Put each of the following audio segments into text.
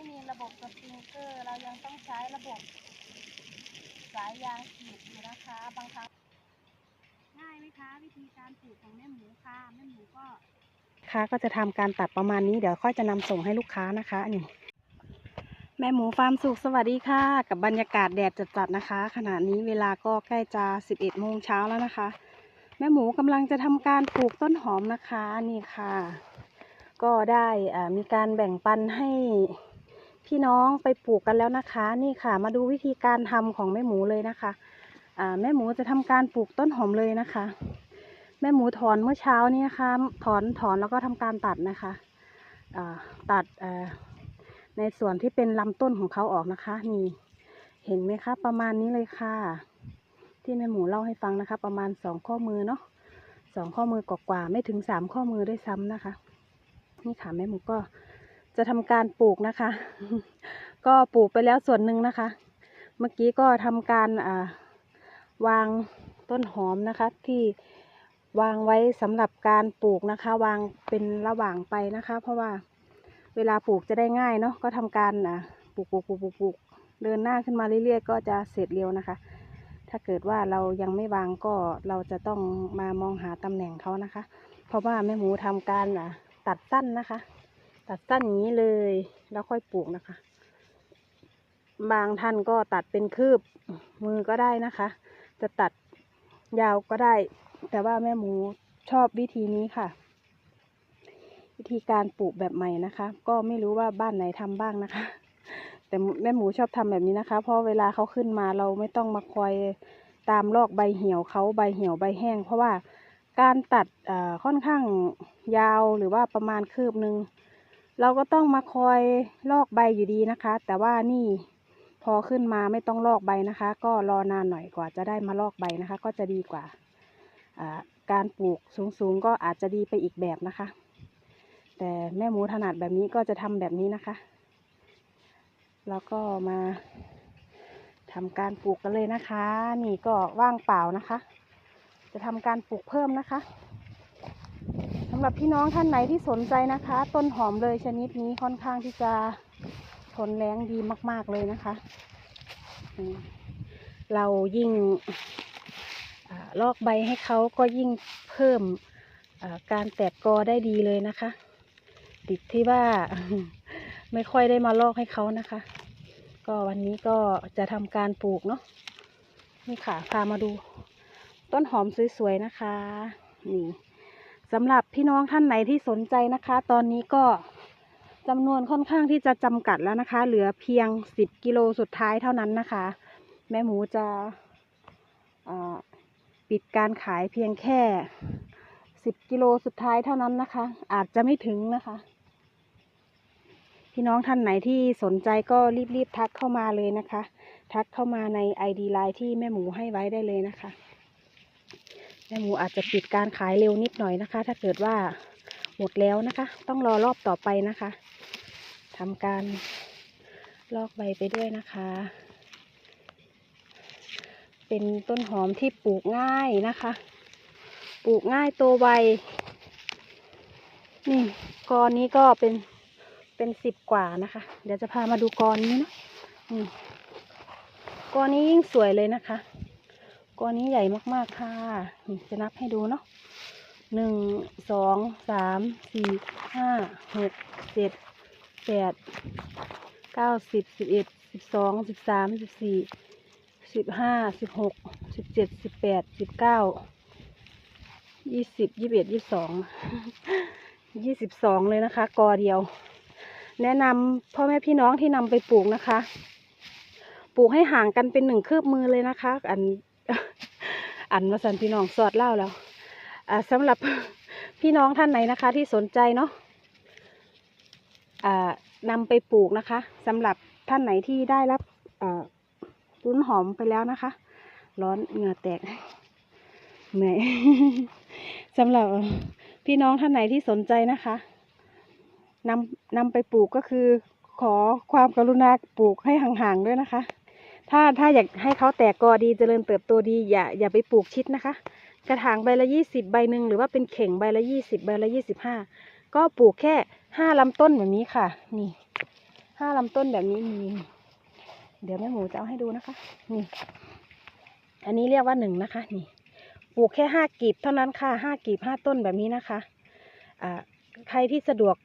ไม่มีระบบสปริงเกอร์ เรายังต้องใช้ระบบสายยางฉีดอยู่นะคะ บางครั้งง่ายไหมคะ วิธีการปลูกของแม่หมูค่ะแม่หมูก็ค้าก็จะทำการตัดประมาณนี้เดี๋ยวค่อยจะนำส่งให้ลูกค้านะคะนี่แม่หมูฟาร์มสุขสวัสดีค่ะ กับบรรยากาศแดดจัดๆนะคะ ขณะนี้เวลาก็ใกล้จะ 11โมงเช้าแล้วนะคะ แม่หมูกำลังจะทำการปลูกต้นหอมนะคะนี่ค่ะ ก็ได้มีการแบ่งปันให้ พี่น้องไปปลูกกันแล้วนะคะ นี่ค่ะ มาดูวิธีการทำของแม่หมูเลยนะคะอ่าแม่หมูจะทำการปลูกต้นหอมเลยนะคะ แม่หมูถอนเมื่อเช้านี้นะคะ ถอนถอนแล้วก็ทำการตัดนะคะอ่าตัดอ่อในส่วนที่เป็นลำต้นของเขาออกนะคะนี่เห็นไหมคะประมาณนี้เลยค่ะ ที่แม่หมูเล่าให้ฟังนะคะ ประมาณสองข้อมือเนาะสองข้อมือกว่าๆไม่ถึงสามข้อมือด้วยซ้ำนะคะ นี่ค่ะแม่หมูก็ จะทำการปลูกนะคะ ก็ปลูกไปแล้วส่วนหนึ่งนะคะ เมื่อกี้ก็ทำการาวางต้นหอมนะคะ ที่วางไว้สำหรับการปลูกนะคะ วางเป็นระหว่างไปนะคะ เพราะว่าเวลาปลูกจะได้ง่ายเนาะก็ทำการปลูกปลูกปลูกปลูกลกเดินหน้าขึ้นมาเรื่อยๆ ก็จะเสร็จเร็วนะคะ ถ้าเกิดว่าเรายังไม่วางก็เราจะต้องมามองหาตำแหน่งเขานะคะ เพราะว่าแม่หมูทำการตัดสั้นนะคะ ตัดสั้นอย่างนี้เลย แล้วค่อยปลูกนะคะ บางท่านก็ตัดเป็นคืบมือก็ได้นะคะ จะตัดยาวก็ได้ แต่ว่าแม่หมูชอบวิธีนี้ค่ะ วิธีการปลูกแบบใหม่นะคะ ก็ไม่รู้ว่าบ้านไหนทำบ้างนะคะ แต่แม่หมูชอบทำแบบนี้นะคะ เพราะเวลาเขาขึ้นมาเราไม่ต้องมาคอยตามลอกใบเหี่ยวเขาใบเหี่ยวใบแห้ง เพราะว่าการตัดอ่าค่อนข้างยาวหรือว่าประมาณคืบหนึ่ง เราก็ต้องมาคอยลอกใบอยู่ดีนะคะ แต่ว่านี่พอขึ้นมาไม่ต้องลอกใบนะคะ ก็รอนานหน่อยกว่าจะได้มาลอกใบนะคะ ก็จะดีกว่าการปลูกสูงๆก็อาจจะดีไปอีกแบบนะคะ แต่แม่หมูถนัดแบบนี้ก็จะทำแบบนี้นะคะ แล้วก็มาทำการปลูกกันเลยนะคะ นี่ก็ว่างเปล่านะคะ จะทำการปลูกเพิ่มนะคะำหรับพี่น้องท่านไหนที่สนใจนะคะ ต้นหอมเลยชนิดนี้ค่อนข้างที่จะทนแรงดีมากๆเลยนะคะ เรายิ่งอลอกใบให้เขาก็ยิ่งเพิ่มการแตกกอได้ดีเลยนะคะ ติดที่ว่าไม่ค่อยได้มาลอกให้เขานะคะ ก็วันนี้ก็จะทำการปลูกเนาะนี่ค่ะพามาดู ต้นหอมสวยๆนะคะ นี่ สำหรับพี่น้องท่านไหนที่สนใจนะคะ ตอนนี้ก็จำนวนค่อนข้างที่จะจำกัดแล้วนะคะ เหลือเพียง 10 กิโลสุดท้ายเท่านั้นนะคะ แม่หมูจะปิดการขายเพียงแค่ 10 กิโลสุดท้ายเท่านั้นนะคะ อาจจะไม่ถึงนะคะ พี่น้องท่านไหนที่สนใจก็รีบๆทักเข้ามาเลยนะคะ ทักเข้ามาใน ID ไลน์ที่แม่หมูให้ไว้ได้เลยนะคะ แม่หมูอาจจะปิดการขายเร็วนิดหน่อยนะคะ ถ้าเกิดว่าหมดแล้วนะคะ ต้องรอรอบต่อไปนะคะทำการลอกใบไปด้วยนะคะ เป็นต้นหอมที่ปลูกง่ายนะคะ ปลูกง่ายโตไวนี่กอนี้ก็เป็นเป็นสิบกว่านะคะ เดี๋ยวจะพามาดูกอนี้นะนี่กอนี้ยิ่งสวยเลยนะคะ กอนี้ใหญ่มาก ๆ ค่ะ นี่จะนับให้ดูเนาะหนึ่งสองสามสี่ห้าหกเจ็ดแปดเก้าสิบสิบเอ็ดสิบสองสิบสามสิบสี่สิบห้าสิบหกสิบเจ็ดสิบแปดสิบเก้ายี่สิบยี่สิบเอ็ดยี่สิบสองยี่สิบสองเลยนะคะ กอเดียว แนะนำพ่อแม่พี่น้องที่นำไปปลูกนะคะ ปลูกให้ห่างกันเป็นหนึ่งคืบมือเลยนะคะ อัน อันมาสันพี่น้องสอดเล่าแล้วอ่าสำหรับพี่น้องท่านไหนนะคะ ที่สนใจเนาะอ่านำไปปลูกนะคะสำหรับท่านไหนที่ได้รับอ่ารุ้นหอมไปแล้วนะคะ ร้อนเหงื่อแตกเหนื่อยสำหรับพี่น้องท่านไหนที่สนใจนะคะนำนำไปปลูกก็คือขอความกรุณาปลูกให้ห่างๆด้วยนะคะ ถ้าถ้าอยากให้เขาแตกกอดีเจริญเติบโตดีอย่าอย่าไปปลูกชิดนะคะ กระถางใบละยี่สิบใบหนึ่งหรือว่าเป็นเข่งใบละยี่สิบใบละยี่สิบห้าก็ปลูกแค่ห้าลำต้นแบบนี้ค่ะ นี่ห้าลำต้นแบบนี้มีเดี๋ยวแม่หมูจะเอาให้ดูนะคะนี่อันนี้เรียกว่าหนึ่งนะคะ นี่ ปลูกแค่ห้ากีบเท่านั้นค่ะห้ากีบห้าต้นแบบนี้นะคะอ่าใครที่สะดวก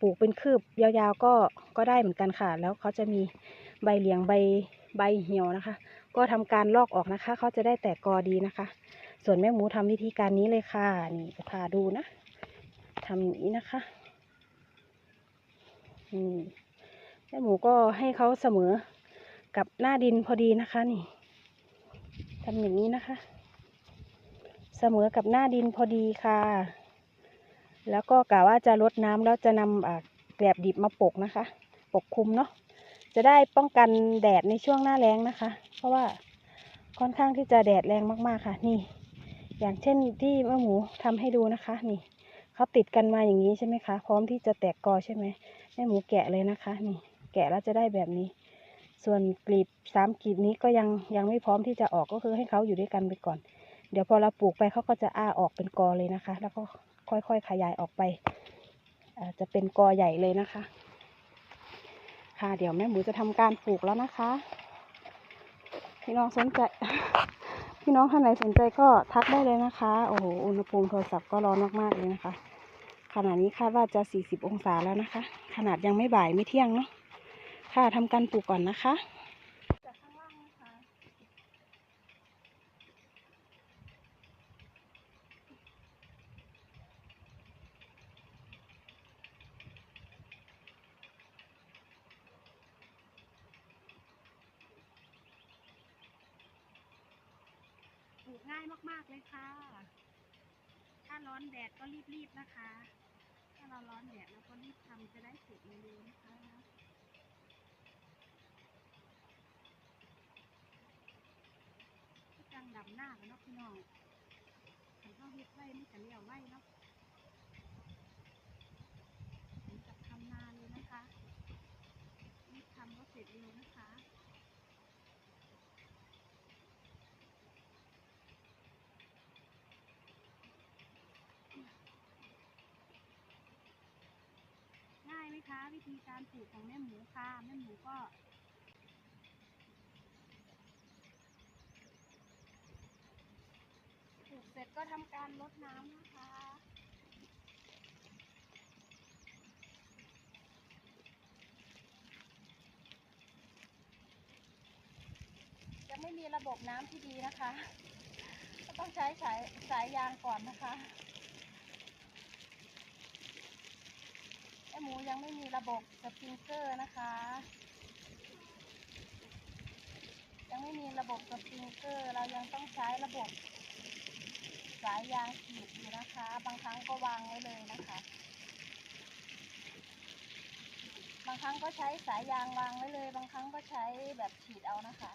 ปลูกเป็นคืบยาวๆก็ก็ได้เหมือนกันค่ะ แล้วเขาจะมีใบเหลียงใบ ใบเหี่ยวนะคะ ก็ทำการลอกออกนะคะ เขาจะได้แตกกอดีนะคะ ส่วนแม่หมูทำวิธีการนี้เลยค่ะ นี่จะพาดูนะทำอย่างนี้นะคะนี่แม่หมูก็ให้เขาเสมอกับหน้าดินพอดีนะคะนี่ทำอย่างนี้นะคะ เสมอกับหน้าดินพอดีค่ะ แล้วก็กะว่าจะลดน้ำแล้วจะนำอ่าแกลบดิบมาปกนะคะ ปกคลุมเนาะ จะได้ป้องกันแดดในช่วงหน้าแล้งนะคะ เพราะว่าค่อนข้างที่จะแดดแรงมากๆค่ะ นี่ อย่างเช่นที่แม่หมูทำให้ดูนะคะ นี่เขาติดกันมาอย่างนี้ใช่ไหมคะ พร้อมที่จะแตกกอใช่ไหมแม่หมูแกะเลยนะคะ นี่ แกะแล้วจะได้แบบนี้ ส่วนกลีบสามกลีบนี้ก็ยังยังไม่พร้อมที่จะออกก็คือให้เขาอยู่ด้วยกันไปก่อน เดี๋ยวพอเราปลูกไปเขาก็จะอ้าออกเป็นกอเลยนะคะ แล้วก็ค่อยๆขยายออกไปอ่าจะเป็นกอใหญ่เลยนะคะ ค่ะ เดี๋ยวแม่หมูจะทำการปลูกแล้วนะคะ พี่น้องสนใจ พี่น้องท่านไหนสนใจก็ทักได้เลยนะคะ โอ้โห อุณหภูมิโทรศัพท์ก็ร้อนมากๆเลยนะคะ ขณะนี้คาดว่าจะ 40 องศาแล้วนะคะ ขนาดยังไม่บ่ายไม่เที่ยงเนาะ ค่ะทำการปลูกก่อนนะคะ จากข้างล่างนะคะ ป ลูกง่ายมากๆเลยค่ะ ถ้าร้อนแดดก็รีบๆนะคะ ถ้าเราร้อนแดดแล้วก็รีบทำจะได้เสร็จเร็วๆนะคะก็จังดำหน้ากันเนาะพี่น้องขันเข้าเฮ็ดไว้มันจะเลี้ยวไว้เนาะเหมือนกับทำนาเลยนะคะรีบทำก็เสร็จเร็วนะคะ ง่ายไหมคะ วิธีการปลูกของแม่หมูค่ะแม่หมูก็ปลูกเสร็จก็ทำการรดน้ำนะคะยังไม่มีระบบน้ำที่ดีนะคะ ก็ต้องใช้สายสายยางก่อนนะคะแม่หมู ยังไม่มีระบบสปริงเกอร์นะคะ ยังไม่มีระบบสปริงเกอร์ เรายังต้องใช้ระบบสายยางขีดอยู่นะคะ บางครั้งก็วางไว้เลยนะคะ บางครั้งก็ใช้สายยางวางไว้เลย บางครั้งก็ใช้แบบฉีดเอานะคะ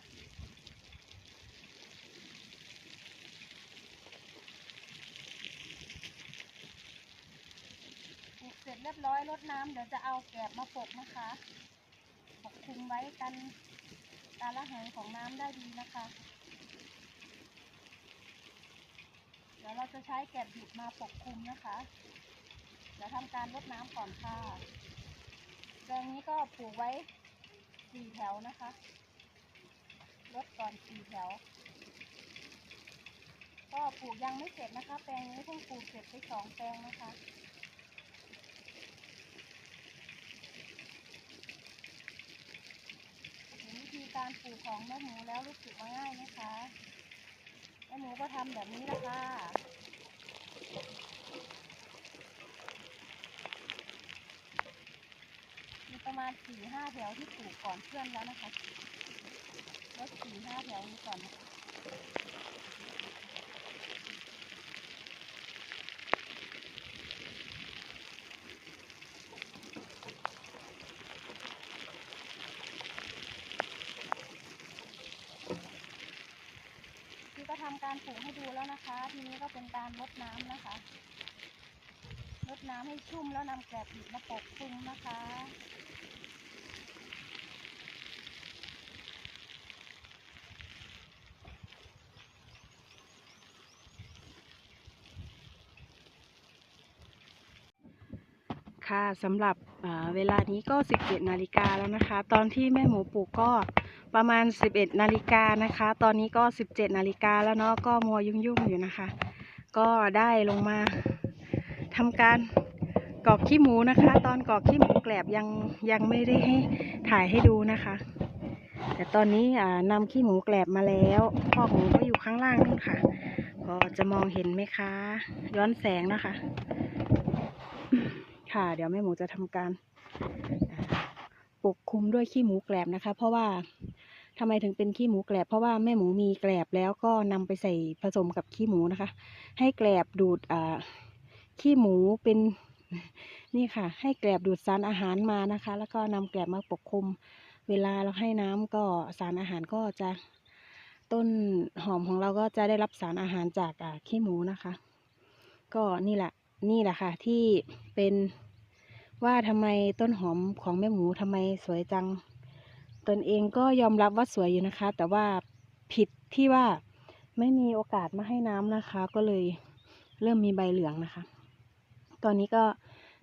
ปลูก เสร็จเรียบร้อยรดน้ำเดี๋ยวจะเอาแกบมาปกนะคะปกคลุมไว้กันการระเหยของน้ำได้ดีนะคะ เดี๋ยวเราจะใช้แกบดิบมาปกคลุมนะคะ เดี๋ยวทำการรดน้ำก่อนค่ะแปลงนี้ก็ปลูกไว้สี่แถวนะคะรดก่อนสี่แถว ก็ปลูกยังไม่เสร็จนะคะ แปลงนี้เพิ่งปลูกเสร็จไปสองแปลงนะคะ เห็นวิธี การปลูกของแม่หมูแล้วรู้สึกว่าง่ายไหมคะแม่หมูก็ทำแบบนี้ละค่ะมีประมาณสี่ห้าแถวที่ปลูกก่อนเพื่อนแล้วนะคะลดสี่ห้าแถวนี้ก่อนนะคะพี่ การปลูกให้ดูแล้วนะคะ ทีนี้ก็เป็นการลดน้ำนะคะลดน้ำให้ชุ่มแล้วนำแกลบดิบมาปกคลุมนะคะค่ะสำหรับเวลานี้ก็ 17 นาฬิกาแล้วนะคะ ตอนที่แม่หมูปลูกก็ ประมาณ 11นาฬิกานะคะ ตอนนี้ก็ 17นาฬิกาแล้วเนาะก็มัวยุ่งๆอยู่นะคะ ก็ได้ลงมาทำการกอกขี้หมูนะคะ ตอนกอกขี้หมูแกลบยังยังไม่ได้ให้ถ่ายให้ดูนะคะ แต่ตอนนี้อ่านำขี้หมูแกลบมาแล้วพ่อกหมูก็อยู่ข้างล่างนู่นค่ะพอจะมองเห็นไหมคะ ย้อนแสงนะคะ ค่ะเดี๋ยวแม่หมูจะทำการปกคลุมด้วยขี้หมูแกลบนะคะ เพราะว่า ทำไมถึงเป็นขี้หมูแกลบ เพราะว่าแม่หมูมีแกลบแล้วก็นำไปใส่ผสมกับขี้หมูนะคะ ให้แกลบดูดอ่าขี้หมูเป็นนี่ค่ะ ให้แกลบดูดสารอาหารมานะคะ แล้วก็นำแกลบมาปกคลุม เวลาเราให้น้ำก็สารอาหารก็จะต้นหอมของเราก็จะได้รับสารอาหารจากอ่าขี้หมูนะคะ ก็นี่แหละนี่แหละค่ะ ที่เป็นว่าทำไมต้นหอมของแม่หมูทำไมสวยจัง ตนเองก็ยอมรับว่าสวยอยู่นะคะ แต่ว่าผิดที่ว่าไม่มีโอกาสมาให้น้ำนะคะ ก็เลยเริ่มมีใบเหลืองนะคะ ตอนนี้ก็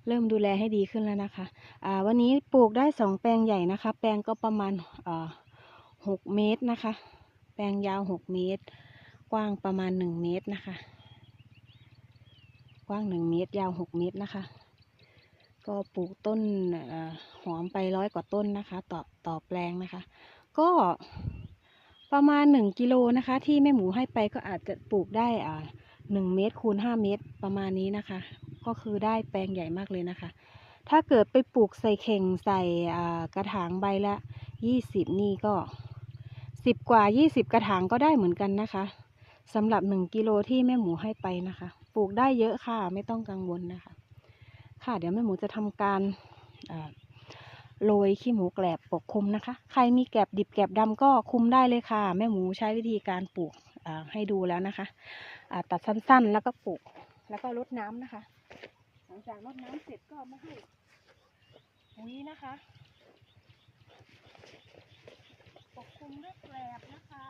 เริ่มดูแลให้ดีขึ้นแล้วนะคะอ่าวันนี้ปลูกได้สองแปลงใหญ่นะคะ แปลงก็ประมาณหกเมตรนะคะ แปลงยาวหกเมตร กว้างประมาณหนึ่งเมตรนะคะ กว้างหนึ่งเมตร ยาวหกเมตรนะคะ ก็ปลูกต้นอหอมไปร้อยกว่าต้นนะคะ ต่อต่อแปลงนะคะ ก็ประมาณหนึ่งกิโลนะคะ ที่แม่หมูให้ไปก็อาจจะปลูกได้อ่าหนึ่งเมตรคูณห้าเมตรประมาณนี้นะคะ ก็คือได้แปลงใหญ่มากเลยนะคะ ถ้าเกิดไปปลูกใส่เข่งใส่กระถางใบละยี่สิบนี่ก็สิบกว่ายี่สิบกระถางก็ได้เหมือนกันนะคะสำหรับหนึ่งกิโลที่แม่หมูให้ไปนะคะ ปลูกได้เยอะค่ะ ไม่ต้องกังวลนะคะ ค่ะเดี๋ยวแม่หมูจะทำการโรยขี้หมูแกลบปกคลุมนะคะ ใครมีแกลบดิบแกลบดำก็คลุมได้เลยค่ะ แม่หมูใช้วิธีการปลูกให้ดูแล้วนะคะตัดสั้นๆแล้วก็ปลูกแล้วก็รดน้ำนะคะ หลังจากรดน้ำเสร็จก็มาให้ปุ๋ยนะคะปกคลุมด้วยแกลบนะคะ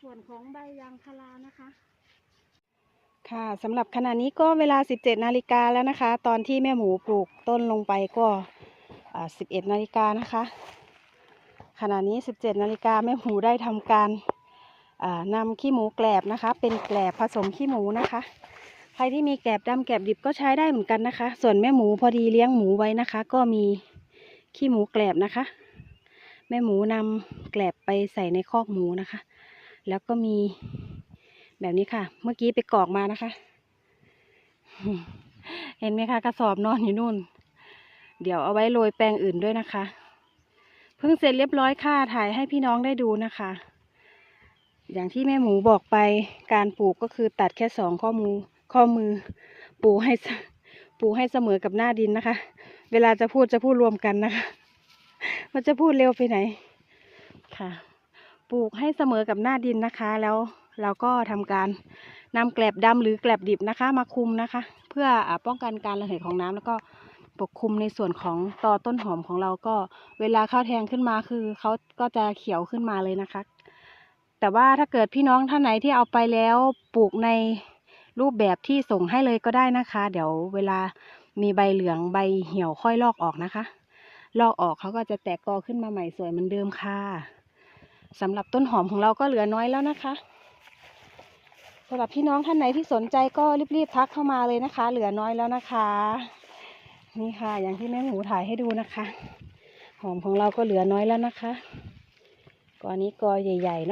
ส่วนของใบยางพารานะคะ ค่ะสำหรับขณะนี้ก็เวลา 17 นาฬิกาแล้วนะคะ ตอนที่แม่หมูปลูกต้นลงไปก็ 11 นาฬิกานะคะ ขณะนี้ 17 นาฬิกาแม่หมูได้ทำการนำขี้หมูแกลบนะคะ เป็นแกลบผสมขี้หมูนะคะ ใครที่มีแกลบดำแกลบดิบก็ใช้ได้เหมือนกันนะคะ ส่วนแม่หมูพอดีเลี้ยงหมูไว้นะคะ ก็มีขี้หมูแกลบนะคะ แม่หมูนำแกลบไปใส่ในคอกหมูนะคะ แล้วก็มีแบบนี้ค่ะ เมื่อกี้ไปกรอกมานะคะ เห็นไหมคะกระสอบนอนอยู่นู่น เดี๋ยวเอาไว้โรยแปลงอื่นด้วยนะคะ เพิ่งเสร็จเรียบร้อยค่ะถ่ายให้พี่น้องได้ดูนะคะ อย่างที่แม่หมูบอกไปการปลูกก็คือตัดแค่สองข้อมือข้อมือปลูให้ปลูกให้เสมอกับหน้าดินนะคะ เวลาจะพูดจะพูดรวมกันนะคะ มันจะพูดเร็วไปไหนค่ะ ปลูกให้เสมอกับหน้าดินนะคะ แล้วเราก็ทำการนำแกลบดำหรือแกลบดิบนะคะ มาคุมนะคะ เพื่ออป้องกันการระเหยของน้ำแล้วก็ปกคลุมในส่วนของตอต้นหอมของเราก็เวลาเข้าแทงขึ้นมาคือเขาก็จะเขียวขึ้นมาเลยนะคะ แต่ว่าถ้าเกิดพี่น้องท่านไหนที่เอาไปแล้วปลูกในรูปแบบที่ส่งให้เลยก็ได้นะคะ เดี๋ยวเวลามีใบเหลืองใบเหี่ยวค่อยลอกออกนะคะ ลอกออกเขาก็จะแตกกอขึ้นมาใหม่สวยเหมือนเดิมค่ะ สำหรับต้นหอมของเราก็เหลือน้อยแล้วนะคะสำหรับพี่น้องท่านไหนที่สนใจก็รีบๆทักเข้ามาเลยนะคะ เหลือน้อยแล้วนะคะ นี่ค่ะ อย่างที่แม่หมูถ่ายให้ดูนะคะ หอมของเราก็เหลือน้อยแล้วนะคะกอนี้กอใหญ่ๆเนาะ